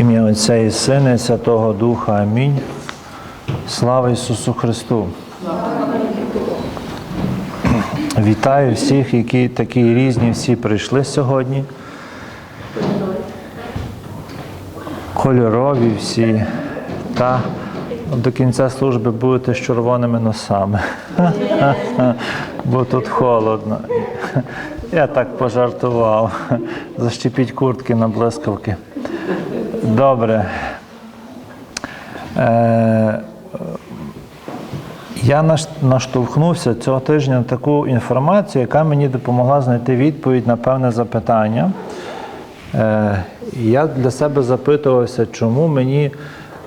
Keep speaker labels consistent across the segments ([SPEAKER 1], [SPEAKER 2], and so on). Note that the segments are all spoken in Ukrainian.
[SPEAKER 1] Ім'я Отця і Сина, і Святого Духа. Амінь. Слава Ісусу Христу. Вітаю всіх, які такі різні всі прийшли сьогодні. Кольорові всі. Та до кінця служби будете з червоними носами. Бо тут холодно. Я так пожартував. Защепіть куртки на блискавки. Добре. Е, я наштовхнувся цього тижня на таку інформацію, яка мені допомогла знайти відповідь на певне запитання. Е, Я для себе запитувався, чому мені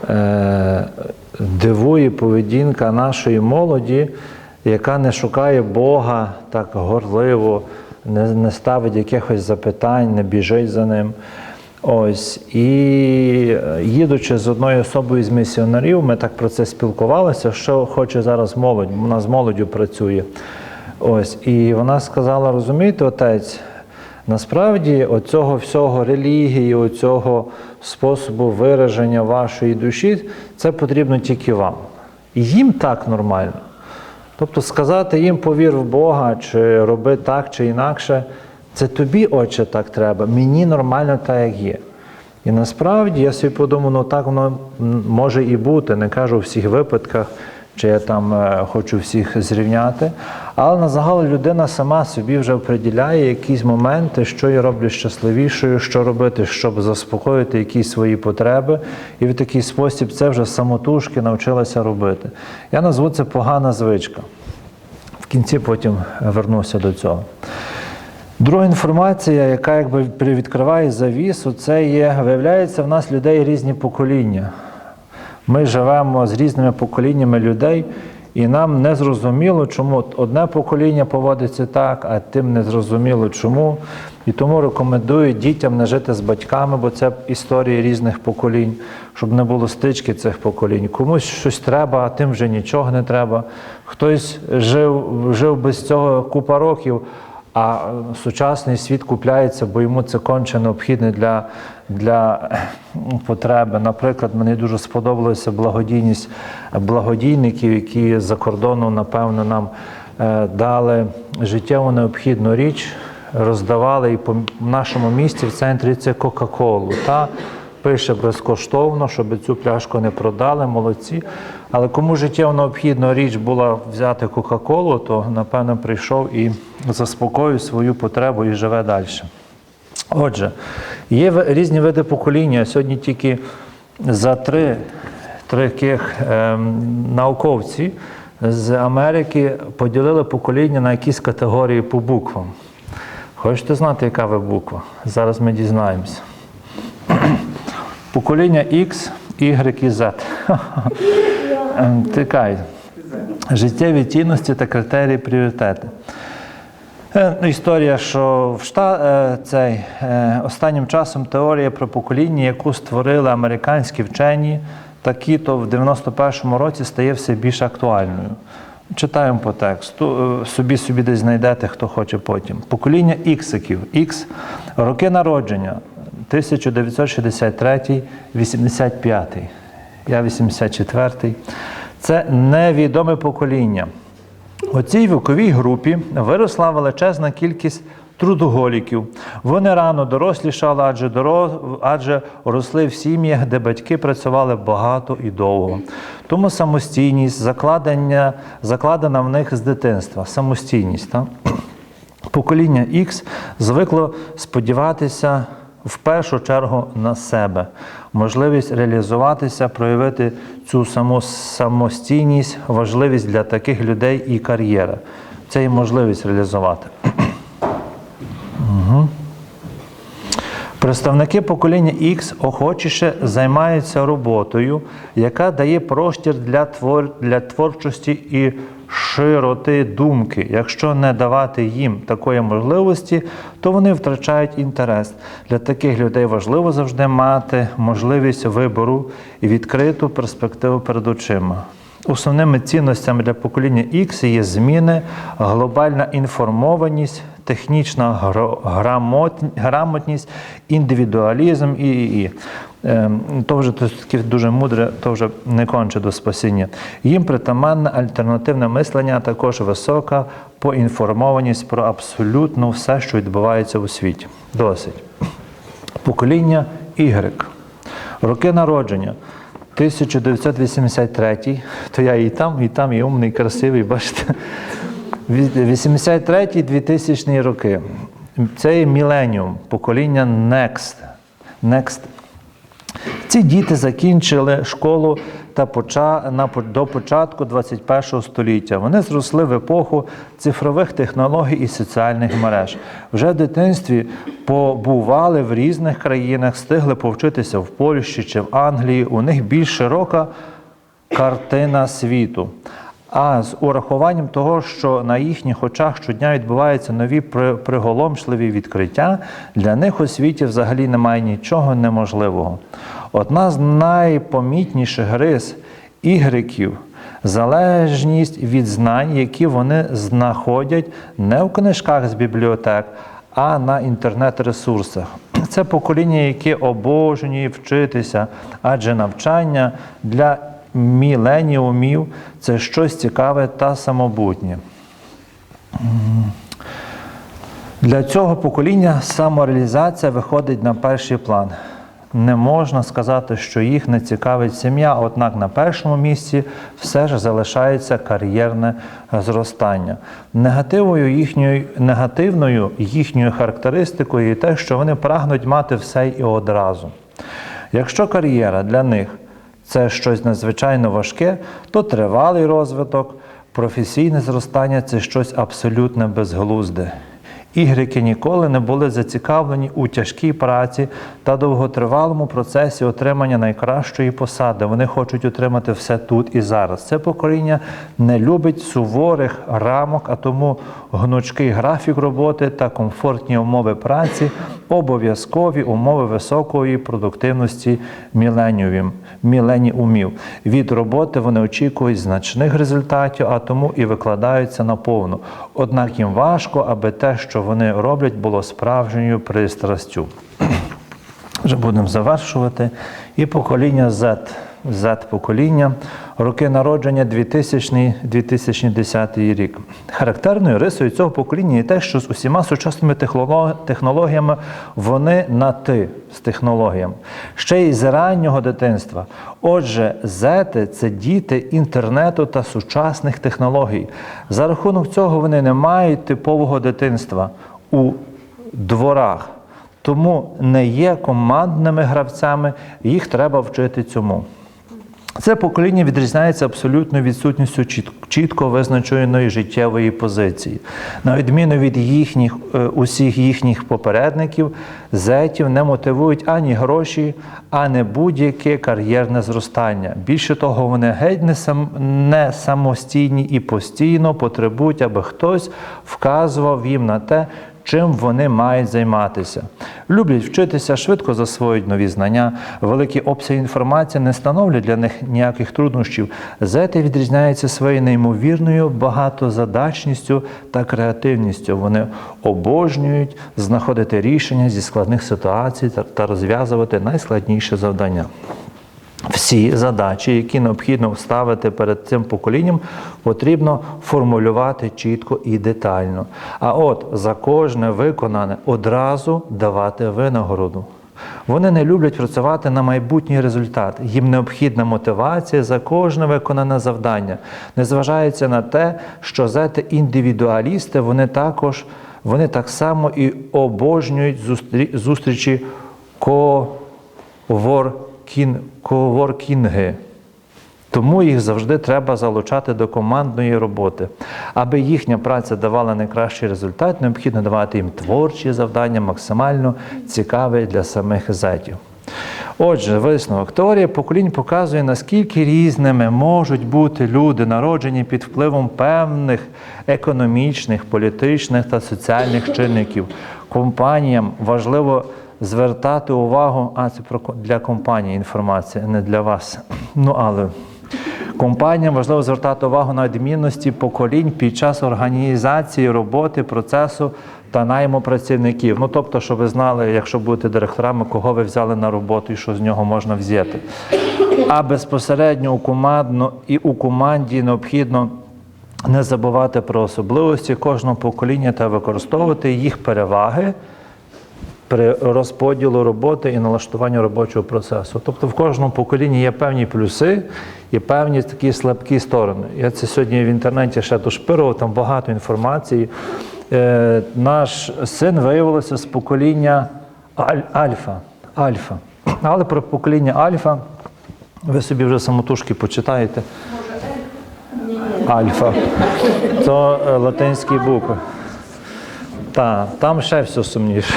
[SPEAKER 1] е, дивує поведінка нашої молоді, яка не шукає Бога так горливо, не, не ставить якихось запитань, не біжить за ним. Ось і е, їдучи з одною особою з місіонерів, ми так про це спілкувалися, що хоче зараз молодь, вона з молоддю працює. Ось, і вона сказала: розумієте, отець, насправді оцього всього релігії, оцього способу вираження вашої душі, це потрібно тільки вам. І їм так нормально. Тобто сказати їм повір в Бога, чи роби так чи інакше, це тобі, отче, так треба, мені нормально так, як є. І насправді я собі подумав, ну так воно може і бути, не кажу у всіх випадках, чи я там е, хочу всіх зрівняти. Але на загал людина сама собі вже оприділяє якісь моменти, що я роблю щасливішою, що робити, щоб заспокоїти якісь свої потреби. І в такий спосіб це вже самотужки навчилася робити. Я назву це погана звичка. В кінці потім вернуся до цього. Друга інформація, яка якби відкриває завісу, це є, виявляється, в нас людей різні покоління. Ми живемо з різними поколіннями людей, і нам не зрозуміло, чому одне покоління поводиться так, а тим не зрозуміло чому. І тому рекомендую дітям не жити з батьками, бо це історії різних поколінь, щоб не було стички цих поколінь. Комусь щось треба, а тим вже нічого не треба. Хтось жив, жив без цього купа років. А е, сучасний світ купляється, бо йому це конче необхідне для, для е, потреби. Наприклад, мені дуже сподобалася благодійність благодійників, які за кордону, напевно, нам е, дали життєво необхідну річ, роздавали і по нашому місті в центрі це Кока-Колу. Пише безкоштовно, щоб цю пляшку не продали, молодці. Але кому життєво необхідна річ була взяти Кока-Колу, то напевно прийшов і заспокоїв свою потребу і живе далі. Отже, є різні види покоління. Сьогодні тільки за три таких ем, науковці з Америки поділили покоління на якісь категорії по буквам. Хочете знати, яка ви буква? Зараз ми дізнаємося. Покоління X, Y і Z. Тикай. Життєві цінності та критерії пріоритети. Е, ну, Історія, що в шта, е, цей, е, останнім часом теорія про покоління, яку створили американські вчені, такі то в 91-му році стає все більш актуальною. Читаємо по тексту, собі собі десь знайдете, хто хоче потім. Покоління іксиків. Ікс, роки народження 1963, 85. Я 84. Це невідоме покоління. У цій віковій групі виросла величезна кількість трудоголіків. Вони рано дорослішали, адже, доро... адже росли в сім'ях, де батьки працювали багато і довго. Тому самостійність, закладення, закладена в них з дитинства. Самостійність. Так? Покоління X звикло сподіватися в першу чергу на себе, можливість реалізуватися, проявити цю саму самостійність, важливість для таких людей і кар'єра. Це є можливість реалізувати. Мгм. Представники покоління X охочіше займаються роботою, яка дає простір для, твор... для творчості і широти думки. Якщо не давати їм такої можливості, то вони втрачають інтерес. Для таких людей важливо завжди мати можливість вибору і відкриту перспективу перед очима. Основними цінностями для покоління X є зміни, глобальна інформованість, технічна грамотність, індивідуалізм і, і, і. Ем, То вже дуже мудре, то вже не конче до спасіння. Їм притаманне альтернативне мислення, також висока поінформованість про абсолютно все, що відбувається у світі. Досить. Покоління Y. Роки народження. 1983, то я і там, і там, і умний, і красивий, бачите. 83-2000 роки. Це є міленіум, покоління Next. Next. Ці діти закінчили школу та до початку 21 століття. Вони зросли в епоху цифрових технологій і соціальних мереж. Вже в дитинстві побували в різних країнах, встигли повчитися в Польщі чи в Англії. У них більш широка картина світу. А з урахуванням того, що на їхніх очах щодня відбуваються нові при- приголомшливі відкриття, для них у світі взагалі немає нічого неможливого. Одна з найпомітніших рис ігреків залежність від знань, які вони знаходять не в книжках з бібліотек, а на інтернет-ресурсах. Це покоління, яке обожнює вчитися, адже навчання для міленіумів це щось цікаве та самобутнє. Для цього покоління самореалізація виходить на перший план. Не можна сказати, що їх не цікавить сім'я, однак на першому місці все ж залишається кар'єрне зростання. Негативною їхньою, негативною їхньою характеристикою є те, що вони прагнуть мати все і одразу. Якщо кар'єра для них це щось надзвичайно важке, то тривалий розвиток, професійне зростання це щось абсолютно безглузде. Ігрики ніколи не були зацікавлені у тяжкій праці та довготривалому процесі отримання найкращої посади. Вони хочуть отримати все тут і зараз. Це покоління не любить суворих рамок, а тому гнучкий графік роботи та комфортні умови праці обов'язкові умови високої продуктивності міленіумів. Від роботи вони очікують значних результатів, а тому і викладаються наповну. Однак їм важко, аби те, що вони роблять, було справжньою пристрастю. Вже будемо завершувати. І покоління Z. Z-покоління, роки народження 2000-2010 рік. Характерною рисою цього покоління є те, що з усіма сучасними технологіями вони на ти з технологіями. Ще й з раннього дитинства. Отже, зети це діти інтернету та сучасних технологій. За рахунок цього вони не мають типового дитинства у дворах тому не є командними гравцями, їх треба вчити цьому. Це покоління відрізняється абсолютною відсутністю чітко визначеної життєвої позиції. На відміну від їхніх, е, усіх їхніх попередників, зетів не мотивують ані гроші, ані будь-яке кар'єрне зростання. Більше того, вони геть не, сам, не самостійні і постійно потребують, аби хтось вказував їм на те, чим вони мають займатися. Люблять вчитися, швидко засвоюють нові знання, великі обсяги інформації не становлять для них ніяких труднощів. Зети відрізняються своєю неймовірною багатозадачністю та креативністю. Вони обожнюють знаходити рішення зі складних ситуацій та- розв'язувати найскладніші завдання. Всі задачі, які необхідно вставити перед цим поколінням, потрібно формулювати чітко і детально. А от за кожне виконане одразу давати винагороду. Вони не люблять працювати на майбутній результат. Їм необхідна мотивація за кожне виконане завдання. Незважаючи на те, що зети індивідуалісти, вони також вони так само і обожнюють зустрі- зустрічі коворкін, коворкінги. Тому їх завжди треба залучати до командної роботи. Аби їхня праця давала найкращий результат, необхідно давати їм творчі завдання, максимально цікаві для самих зетів. Отже, висновок. Теорія поколінь показує, наскільки різними можуть бути люди, народжені під впливом певних економічних, політичних та соціальних чинників. Компаніям важливо звертати увагу, а це для компанії інформація, не для вас. Ну але Компаніям важливо звертати увагу на відмінності поколінь під час організації роботи, процесу та найму працівників. Ну тобто, щоб ви знали, якщо будете директорами, кого ви взяли на роботу і що з нього можна взяти. А безпосередньо у командну і у команді необхідно не забувати про особливості кожного покоління та використовувати їх переваги розподілу роботи і налаштуванні робочого процесу. Тобто в кожному поколінні є певні плюси і певні такі слабкі сторони. Я це сьогодні в інтернеті ще дошпирував, там багато інформації. Е, наш син виявилося з покоління аль- альфа. альфа. Але про покоління альфа ви собі вже самотужки почитаєте. Альфа. То е, латинські букви. Так, там ще все сумніше.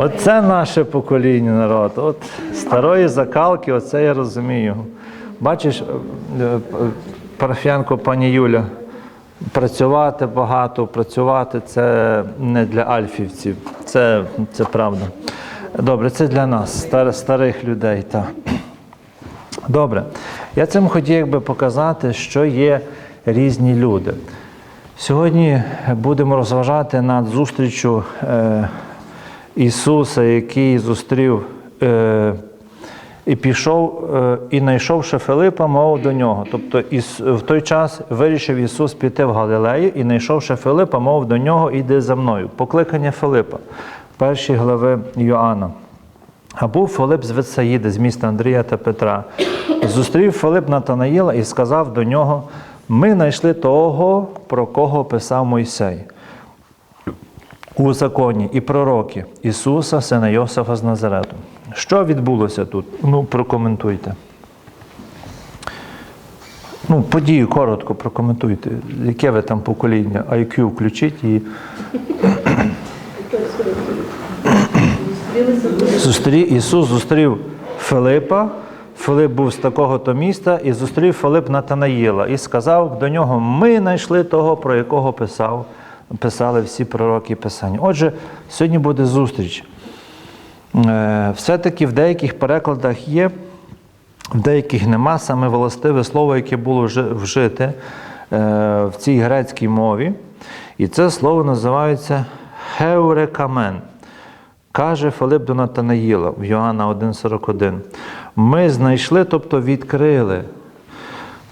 [SPEAKER 1] Оце наше покоління народ. От старої закалки, оце я розумію. Бачиш, е, е, парафіянко пані Юля, працювати багато, працювати це не для альфівців. Це, це правда. Добре, це для нас, стар- старих людей. Так. Добре. Я цим хотів якби показати, що є різні люди. Сьогодні будемо розважати над зустрічю е, Ісуса, який зустрів е, і пішов, е, і знайшовши Филипа, мов до нього. Тобто в той час вирішив Ісус піти в Галилею і знайшовши Филипа, мов до нього, іди за мною. Покликання Филипа, перші глави Йоанна. А був Филип з Вецаїди, з міста Андрія та Петра. Зустрів Филип Натанаїла і сказав до нього: Ми знайшли того, про кого писав Мойсей у законі і пророки Ісуса, сина Йосифа з Назарету. Що відбулося тут? Ну, прокоментуйте. Ну, подію коротко прокоментуйте. Яке ви там покоління? IQ включіть і. Зустрі... Ісус зустрів Филипа. Филип був з такого-то міста, і зустрів Филип Натанаїла і сказав до нього: Ми знайшли того, про якого писав, писали всі пророки Писання. Отже, сьогодні буде зустріч. Е, Все-таки в деяких перекладах є, в деяких нема саме властиве слово, яке було вжите е, в цій грецькій мові. І це слово називається хеурекамен. Каже Филип до Натанаїла в Йоанна 1,41. Ми знайшли, тобто відкрили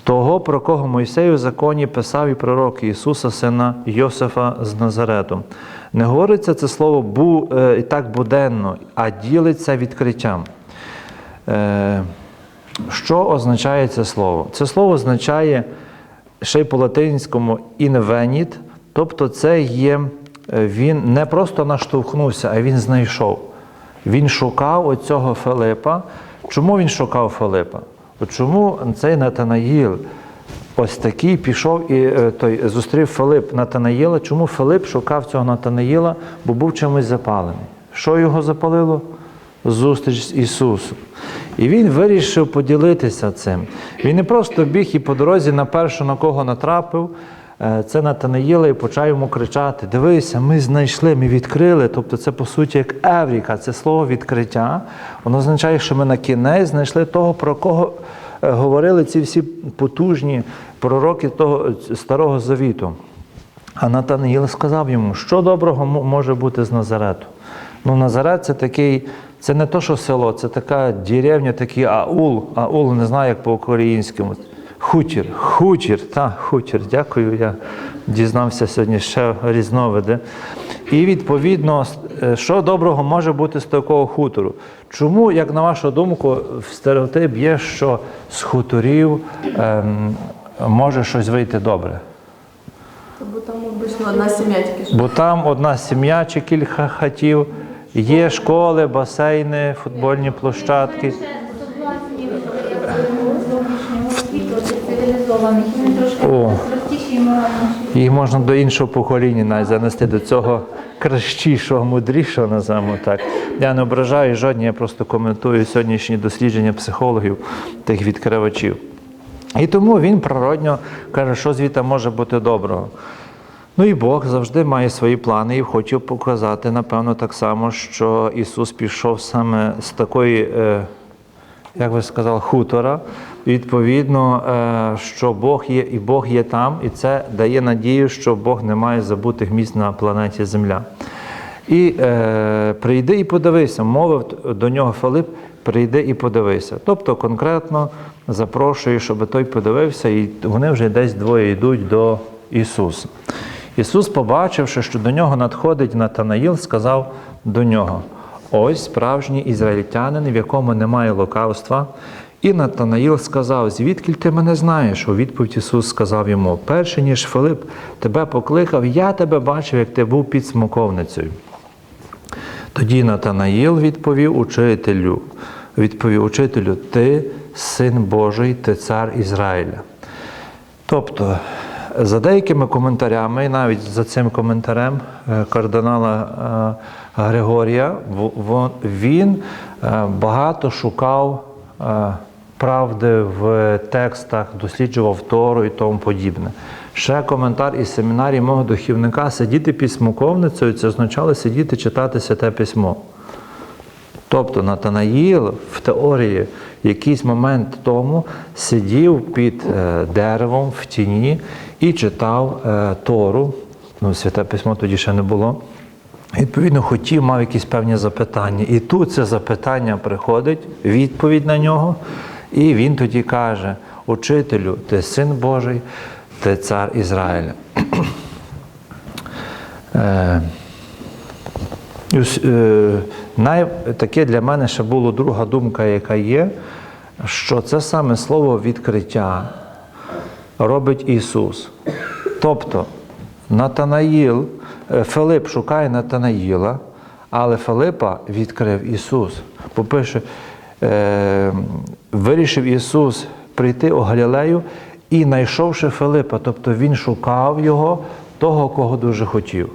[SPEAKER 1] того, про кого Мойсей у законі писав і пророк Ісуса, сина Йосифа з Назарету. Не говориться це слово бу, е, і так буденно, а ділиться відкриттям. Е, що означає це слово? Це слово означає ще й по-латинському інвеніт, тобто це є, е, він не просто наштовхнувся, а він знайшов. Він шукав оцього Филипа. Чому він шукав Филипа? Чому цей Натанаїл ось такий пішов і е, той, зустрів Филип Натанаїла? Чому Филип шукав цього Натанаїла? Бо був чимось запалений. Що його запалило? Зустріч з Ісусом. І він вирішив поділитися цим. Він не просто біг і по дорозі на першу, на кого натрапив, це Натанаїла і почав йому кричати: Дивися, ми знайшли, ми відкрили. Тобто це по суті як Евріка, це слово відкриття. Воно означає, що ми на кінець знайшли того, про кого е, говорили ці всі потужні пророки того старого завіту. А Натанаїл сказав йому, що доброго може бути з Назарету. Ну, Назарет це такий, це не то, що село, це така деревня, такий аул. Аул не знаю, як по-українському. Хутір, хутір, та, хутір, дякую. Я дізнався сьогодні ще різновиди. І відповідно, е, що доброго може бути з такого хутору? Чому, як на вашу думку, в стереотип є, що з хуторів ем, може щось вийти добре?
[SPEAKER 2] Бо там обично одна сім'я тільки.
[SPEAKER 1] Бо там одна сім'я чи кілька хатів, є школи, басейни, футбольні площадки.
[SPEAKER 3] І трошки
[SPEAKER 1] О.
[SPEAKER 3] і моральніші.
[SPEAKER 1] Їх можна до іншого покоління навіть занести до цього кращішого, мудрішого, називаємо так. Я не ображаю жодні, я просто коментую сьогоднішні дослідження психологів, тих відкривачів. І тому він природньо каже, що звідти може бути доброго. Ну і Бог завжди має свої плани і хотів показати, напевно, так само, що Ісус пішов саме з такої, е, як ви сказали, хутора, відповідно, е, що Бог є і Бог є там, і це дає надію, що Бог не має забутих місць на планеті Земля. І е, прийди і подивися, мовив до нього Филип, прийди і подивися. Тобто конкретно запрошує, щоб той подивився, і вони вже десь двоє йдуть до Ісуса. Ісус, побачивши, що до нього надходить Натанаїл, сказав до нього: ось справжній ізраїльтянин, в якому немає лукавства. І Натанаїл сказав: Звідки ти мене знаєш? У відповідь Ісус сказав йому: перше ніж Филип тебе покликав, я тебе бачив, як ти був під смоковницею. Тоді Натанаїл відповів учителю, відповів учителю, ти син Божий, ти цар Ізраїля. Тобто, за деякими коментарями, навіть за цим коментарем е, кардинала е, Григорія, він е, багато шукав правди в текстах, досліджував Тору і тому подібне. Ще коментар із семінарії мого духівника сидіти під смоковницею це означало сидіти читати святе письмо. Тобто Натанаїл в теорії якийсь момент тому сидів під е, деревом в тіні і читав е, Тору. Ну, святе письмо тоді ще не було. Відповідно, хотів, мав якісь певні запитання. І тут це запитання приходить, відповідь на нього, і він тоді каже: Учителю, ти син Божий, ти цар Ізраїля. Е, е, най, таке для мене ще була друга думка, яка є, що це саме слово відкриття робить Ісус. Тобто Натанаїл, е, Филип шукає Натанаїла, але Филипа відкрив Ісус. Бо пише, е, вирішив Ісус прийти у Галілею і знайшовши Филипа, тобто Він шукав його, того, кого дуже хотів.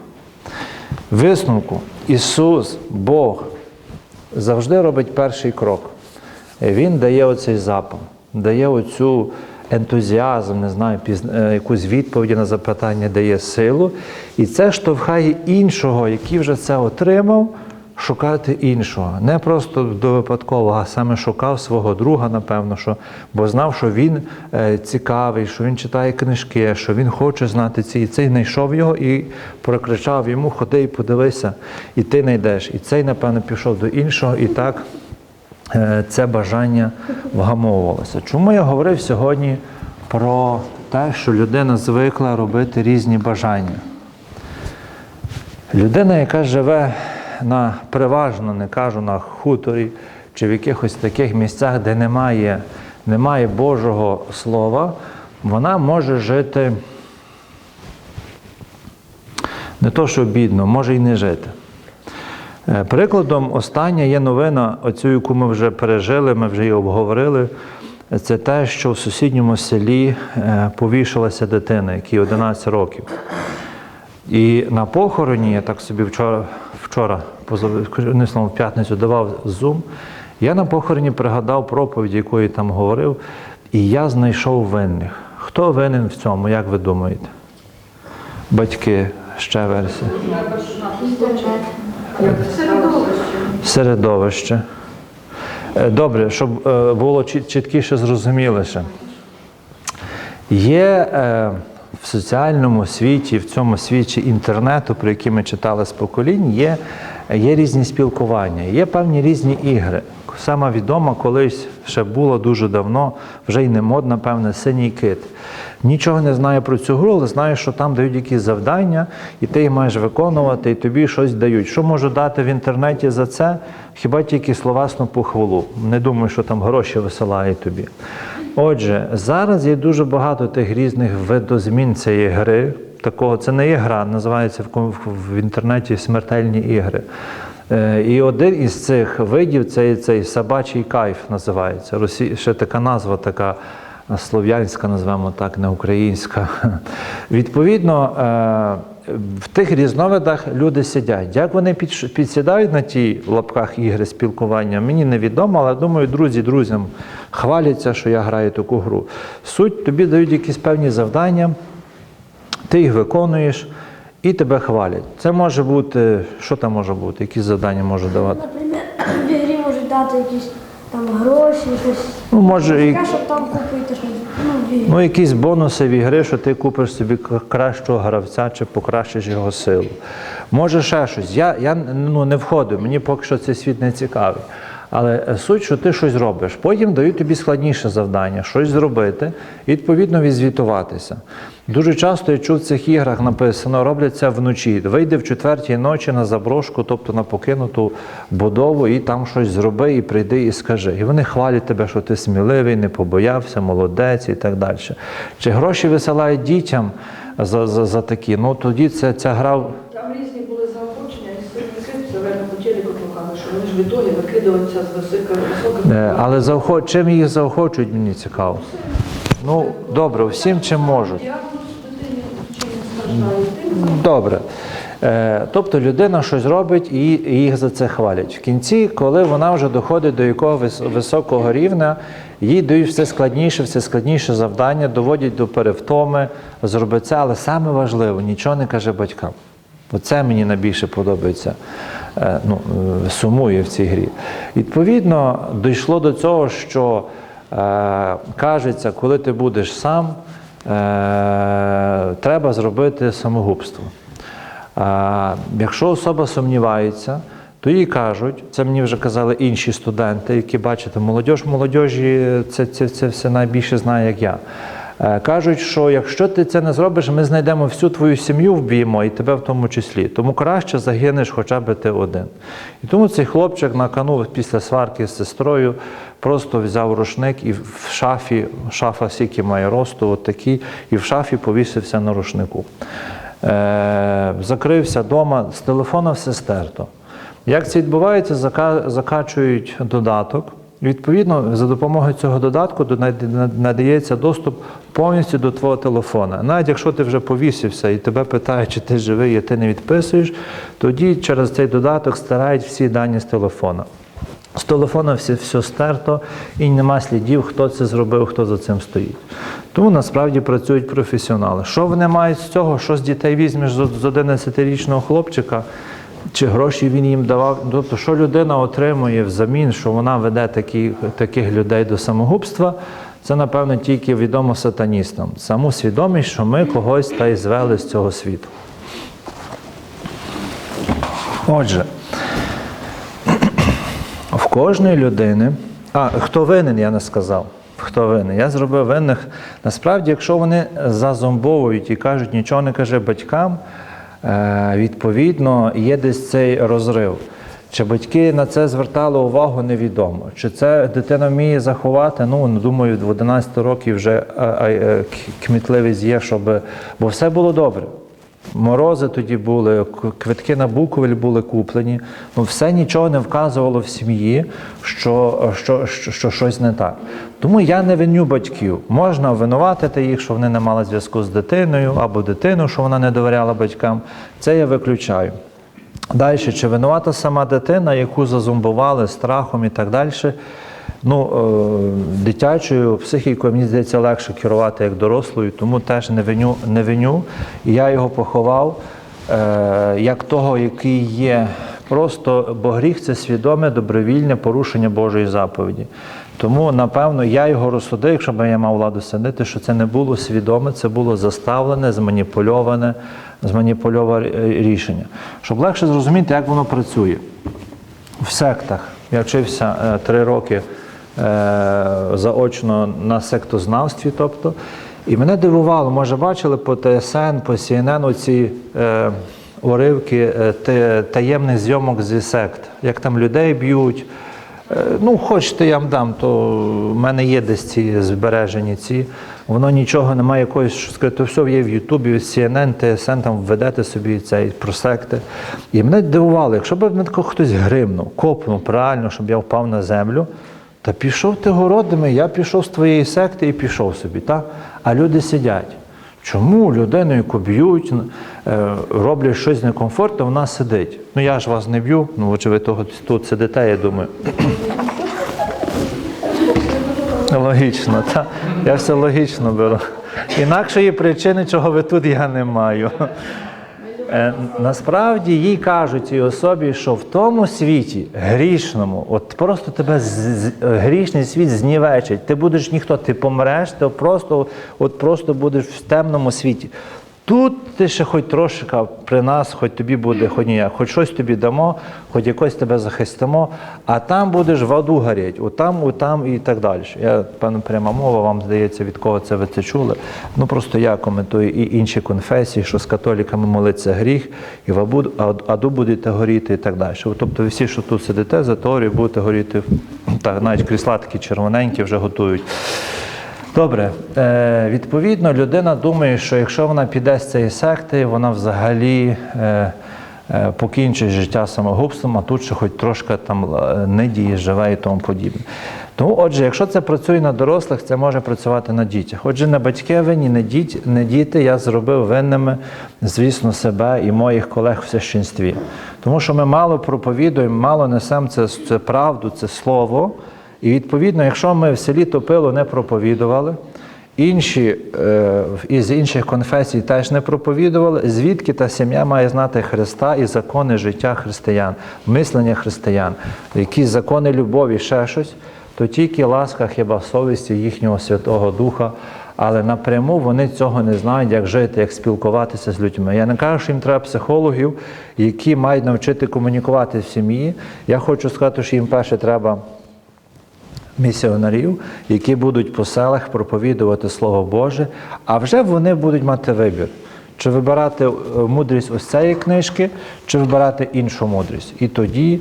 [SPEAKER 1] Висновку Ісус, Бог, завжди робить перший крок. Він дає оцей запал, дає оцю ентузіазм, не знаю, е, якусь відповідь на запитання, дає силу. І це штовхає іншого, який вже це отримав, шукати іншого. Не просто до випадкового, а саме шукав свого друга, напевно, що, бо знав, що він е, цікавий, що він читає книжки, що він хоче знати ці. І цей знайшов його і прокричав йому: ходи і подивися, і ти знайдеш. І цей, напевно, пішов до іншого, і так е, це бажання вгамовувалося. Чому я говорив сьогодні про те, що людина звикла робити різні бажання? Людина, яка живе на переважно, не кажу на хуторі чи в якихось таких місцях, де немає, немає Божого Слова, вона може жити не то, що бідно, може і не жити. Е, Прикладом остання є новина, оцю, яку ми вже пережили, ми вже її обговорили. Це те, що в сусідньому селі е, повішалася дитина, якій 11 років. І на похороні, я так собі вчора, вчора не словом, в п'ятницю давав зум, я на похороні пригадав проповідь, яку я там говорив, і я знайшов винних. Хто винен в цьому, як ви думаєте? Батьки, ще версія. Середовище. Е, Добре, щоб е, було чіткіше зрозуміліше. Є е, в соціальному світі, в цьому світі інтернету, про який ми читали з поколінь, є, є різні спілкування, є певні різні ігри. Сама відома колись ще було дуже давно, вже й не модна, певне, синій кит. Нічого не знаю про цю гру, але знаю, що там дають якісь завдання, і ти їх маєш виконувати, і тобі щось дають. Що можу дати в інтернеті за це? Хіба тільки словесну похвалу. Не думаю, що там гроші висилають тобі. Отже, зараз є дуже багато тих різних видозмін цієї гри. Такого це не є гра, називається в, інтернеті смертельні ігри. Е, І один із цих видів це цей собачий кайф називається. Росі... Ще така назва, така слов'янська, назвемо так, не українська. Відповідно, е, в тих різновидах люди сидять. Як вони підсідають на ті в лапках ігри спілкування, мені невідомо, але думаю, друзі друзям хваляться, що я граю таку гру. Суть тобі дають якісь певні завдання, ти їх виконуєш і тебе хвалять. Це може бути, що там може бути, які завдання може давати?
[SPEAKER 3] Наприклад, в ігрі можуть дати якісь там гроші, щось.
[SPEAKER 1] Ну, може, і,
[SPEAKER 3] щоб там купити щось. Ну,
[SPEAKER 1] якісь бонуси в ігри, що ти купиш собі кращого гравця чи покращиш його силу. Може ще щось. Я, я ну, не входив, мені поки що цей світ не цікавий. Але е, суть, що ти щось робиш. Потім дають тобі складніше завдання, щось зробити, і відповідно відзвітуватися. Дуже часто я чув в цих іграх написано, роблять це вночі. Вийди в четвертій ночі на заброшку, тобто на покинуту будову, і там щось зроби, і прийди і скажи. І вони хвалять тебе, що ти сміливий, не побоявся, молодець і так далі. Чи гроші висилають дітям за, за, за такі? Ну тоді це, ця гра.
[SPEAKER 4] Там різні були заохочення, і по телеку показали, що вони ж в ітогі з висока високих.
[SPEAKER 1] Е, Але заохо... чим їх заохочують, мені цікаво. Ну, добре, всім чим можуть. Добре. Е, Тобто людина щось робить і їх за це хвалять. В кінці, коли вона вже доходить до якогось високого рівня, їй дають все складніше, все складніше завдання, доводять до перевтоми, зроби це, але саме важливо, нічого не каже батькам. Оце мені найбільше подобається, ну, е, сумує в цій грі. Відповідно, дійшло до цього, що е, кажеться, коли ти будеш сам, е, треба зробити самогубство. Якщо особа сумнівається, то їй кажуть, це мені вже казали інші студенти, які бачите, молодь молодіжі це, це, це все найбільше знає, як я. Е, Кажуть, що якщо ти це не зробиш, ми знайдемо всю твою сім'ю, вб'ємо і тебе в тому числі. Тому краще загинеш хоча б ти один. І тому цей хлопчик на кону після сварки з сестрою просто взяв рушник і в шафі, шафа скільки має росту, от такий, і в шафі повісився на рушнику. Е, закрився вдома, з телефона все стерто. Як це відбувається, закачують додаток. Відповідно, за допомогою цього додатку надається доступ повністю до твого телефона. Навіть якщо ти вже повісився і тебе питають, чи ти живий, і ти не відписуєш, тоді через цей додаток стирають всі дані з телефона. З телефона все, все стерто і нема слідів, хто це зробив, хто за цим стоїть. Тому насправді працюють професіонали. Що вони мають з цього? Що з дітей візьмеш з 11-річного хлопчика, чи гроші він їм давав? Тобто, що людина отримує взамін, що вона веде такі, таких людей до самогубства, це, напевно, тільки відомо сатаністам. Саму свідомість, що ми когось та й звели з цього світу. Отже, в кожної людини. А, хто винен, я не сказав. Хто винен? Я зробив винних. Насправді, якщо вони зазомбовують і кажуть, нічого не каже батькам, відповідно, є десь цей розрив. Чи батьки на це звертали увагу, невідомо. Чи це дитина вміє заховати? Ну, думаю, в 11 років вже е, е, кмітливість є, щоб. Бо все було добре. Морози тоді були, квитки на Буковель були куплені. Ну, все нічого не вказувало в сім'ї, що, що, що, що щось не так. Тому я не виню батьків. Можна винуватити їх, що вони не мали зв'язку з дитиною, або дитину, що вона не довіряла батькам. Це я виключаю. Далі, чи винувата сама дитина, яку зазумбували страхом і так далі. Ну, е, дитячою психікою, мені здається, легше керувати як дорослою, тому теж не виню. Не виню. І я його поховав е, як того, який є. Просто, бо гріх це свідоме, добровільне порушення Божої заповіді. Тому, напевно, я його розсудив, якщо б я мав владу сидити, що це не було свідоме, це було заставлене, зманіпульоване, зманіпульоване рішення. Щоб легше зрозуміти, як воно працює. В сектах я вчився е, три роки заочно на сектознавстві, тобто, і мене дивувало, може, бачили по ТСН, по CNN оці е, уривки е, таємних зйомок зі сект, як там людей б'ють. Е, Ну, хочете, я вам дам, то в мене є десь ці збережені ці. Воно нічого немає якоїсь, що сказати, то все є в Ютубі, CNN, TSN, там введете собі цей про секти. І мене дивувало, якщо б мене хтось гримнув, копнув правильно, щоб я впав на землю, та пішов ти городами, я пішов з твоєї секти і пішов собі, так? А люди сидять. Чому людину, яку б'ють, е, роблять щось некомфортне, вона сидить? Ну я ж вас не б'ю, ну очевидь, ви того тут сидите, я думаю. Логічно, так. Я все логічно беру. Інакшої причини, чого ви тут, я не маю. Е, насправді їй кажуть цій особі, що в тому світі грішному, от просто тебе з- грішний світ знівечить. Ти будеш ніхто, ти помреш, ти просто, от просто будеш в темному світі. Тут ти ще хоч трошки при нас, хоч тобі буде, хоч ніяк, хоч щось тобі дамо, хоч якось тебе захистимо, а там будеш в аду горіть, отам, отам і так далі. Я, певно, пряма мова, вам здається, від кого це ви це чули. Ну просто я коментую і інші конфесії, що з католіками молиться гріх, і в аду, аду будете горіти і так далі. Тобто ви всі, що тут сидите, за теорію будете горіти, так, навіть крісла такі червоненькі вже готують. Добре, е, відповідно, людина думає, що якщо вона піде з цієї секти, вона взагалі е, е, покінчить життя самогубством, а тут ще хоч трошки там е, недіє, живе і тому подібне. Тому, отже, якщо це працює на дорослих, це може працювати на дітях. Отже, не батьки винні, не, діти, не діти я зробив винними, звісно, себе і моїх колег в священстві. Тому що ми мало проповідуємо, мало несемо це, це правду, це слово. І відповідно, якщо ми в селі Топило не проповідували, інші е, із інших конфесій теж не проповідували, звідки та сім'я має знати Христа і закони життя християн, мислення християн, якісь закони любові, ще щось, то тільки ласка хіба совісті їхнього Святого Духа. Але напряму вони цього не знають, як жити, як спілкуватися з людьми. Я не кажу, що їм треба психологів, які мають навчити комунікувати в сім'ї. Я хочу сказати, що їм перше треба місіонерів, які будуть по селах проповідувати Слово Боже, а вже вони будуть мати вибір. Чи вибирати е, мудрість ось цієї книжки, чи вибирати іншу мудрість. І тоді,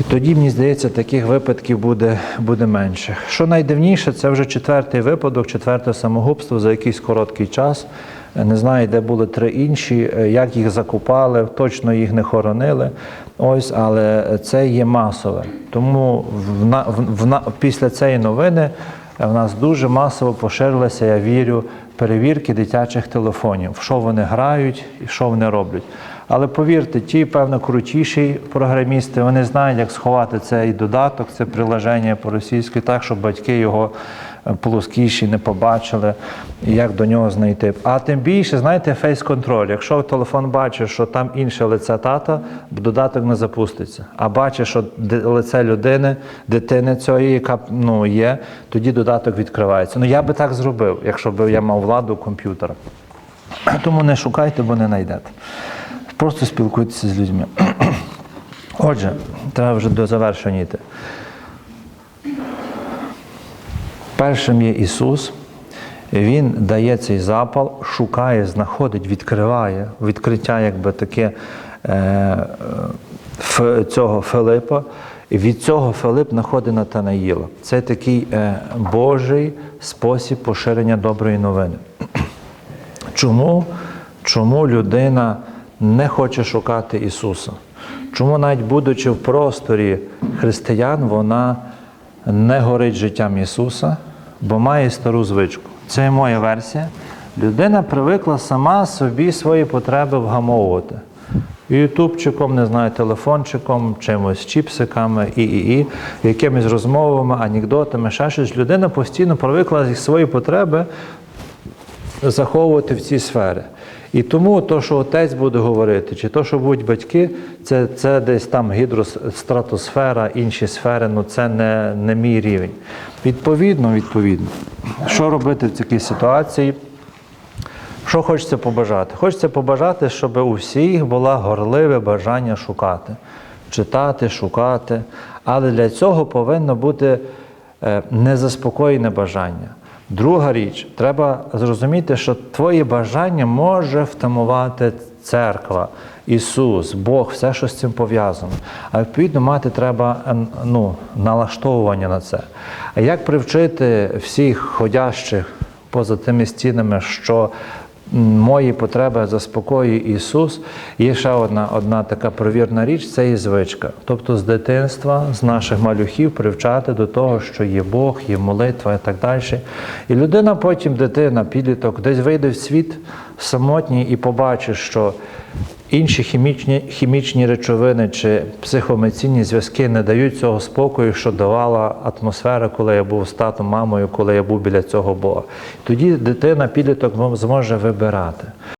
[SPEAKER 1] і тоді, мені здається, таких випадків буде, буде менше. Що найдивніше, це вже четвертий випадок, четверте самогубство за якийсь короткий час. Не знаю, де були три інші, е, як їх закупали, точно їх не хоронили. Ось, але це є масове. Тому в, в, в, після цієї новини е, в нас дуже масово поширилися, я вірю, перевірки дитячих телефонів, в що вони грають і що вони роблять. Але повірте, ті, певно, крутіші програмісти, вони знають, як сховати цей додаток, це приложення по-російськи, так, щоб батьки його плоскіші не побачили, як до нього знайти. А тим більше, знаєте, фейс-контроль. Якщо телефон бачить, що там інше лице тата, додаток не запуститься. А бачить, що лице людини, дитини цієї, яка ну, є, тоді додаток відкривається. Ну я би так зробив, якщо б я мав владу комп'ютера. Тому не шукайте, бо не знайдете. Просто спілкуйтеся з людьми. Отже, треба вже до завершення йти. Першим є Ісус. Він дає цей запал, шукає, знаходить, відкриває, відкриття якби таке е, цього Филипа. І від цього Филип знаходить Натанаїла. Це такий е, Божий спосіб поширення доброї новини. Чому? Чому людина не хоче шукати Ісуса? Чому навіть будучи в просторі християн, вона не горить життям Ісуса, бо має стару звичку. Це і моя версія. Людина привикла сама собі свої потреби вгамовувати. Ютубчиком, не знаю, телефончиком, чимось, чіпсиками, і, і, і, якимись розмовами, анекдотами, ще щось. Людина постійно привикла свої потреби заховувати в ці сфери. І тому то, що отець буде говорити, чи то, що будуть батьки, це, це десь там гідростратосфера, інші сфери, ну це не, не мій рівень. Відповідно, відповідно, що робити в такій ситуації? Що хочеться побажати? Хочеться побажати, щоб у всіх було горливе бажання шукати, читати, шукати. Але для цього повинно бути е, незаспокоєне бажання. Друга річ, треба зрозуміти, що твоє бажання може втамувати церква, Ісус, Бог, все, що з цим пов'язано. А відповідно мати треба ну, налаштовування на це. А як привчити всіх ходящих поза тими стінами, що мої потреби заспокоює Ісус. Є ще одна, одна така провірна річ це і звичка. Тобто з дитинства, з наших малюхів привчати до того, що є Бог, є молитва і так далі. І людина потім, дитина, підліток, десь вийде в світ самотній і побачить, що інші хімічні, хімічні речовини чи психомеційні зв'язки не дають цього спокою, що давала атмосфера, коли я був з татом, мамою, коли я був біля цього Бога. Тоді дитина, підліток зможе вибирати.